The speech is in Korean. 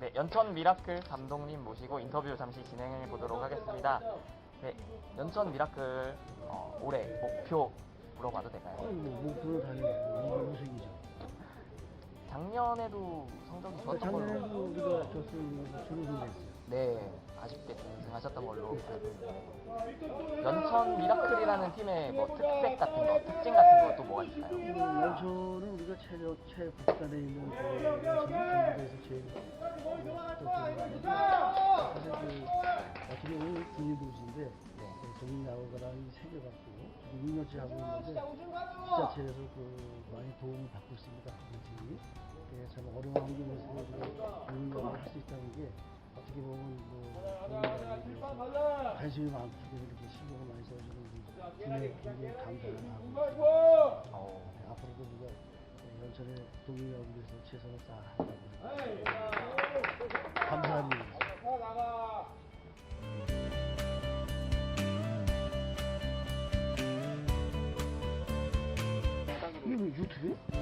네, 연천 미라클 감독님 모시고 인터뷰 잠시 진행해 보도록 하겠습니다. 네, 연천 미라클 어, 올해 목표 물어봐도 될까요? 뭐, 목표는 당연히 이게 우승이죠. 작년에도 성적이 좋았던 걸로. 작년에도 우리가 졌으면 준우승 됐어요. 네, 아쉽게 우승하셨던 걸로 알고 있는데 연천 미라클이라는 팀의 뭐 특색 같은 거, 특징 같은 것도 뭐가 있을까요? 그 연천은 우리가 최저 최북단에 있는 그 연천은 어떻게 보면 군인 도시인데 네. 동인 야구가랑 새겨갖고 6년째 하고 있는데 지자체에서 그 많이 도움을 받고 있습니다. 그 팀이 예, 참 어려운 환경에서 야구를 할수 있다는 게 어떻게 보면 뭐 관심이 많고 이렇게 신경을 많이 써주는 군에 굉장히 감사를 하고 있습니다. 어, 네, 앞으로도 우리가 연천의 동인 야구에서 최선을 다하려고 Thank you.